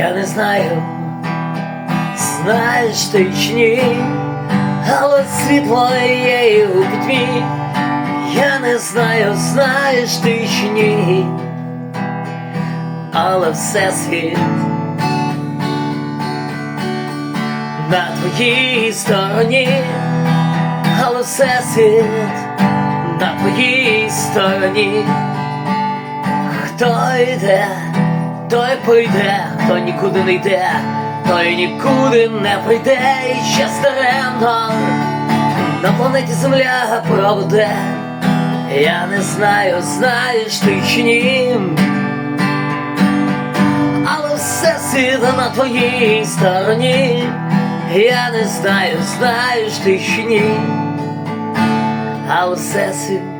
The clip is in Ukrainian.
Я не знаю, знаєш ти чи ні, але світло є і у пітьмі. Я не знаю, знаєш ти чи ні, але все світ на твоїй стороні, але все світ на твоїй стороні. Хто йде, той прийде, хто нікуди не йде, той нікуди не прийде, і ще даремно на планеті Земля проведе. Я не знаю, знаєш ти чи ні, але все світ на твоїй стороні. Я не знаю, знаєш ти чи ні, але все світ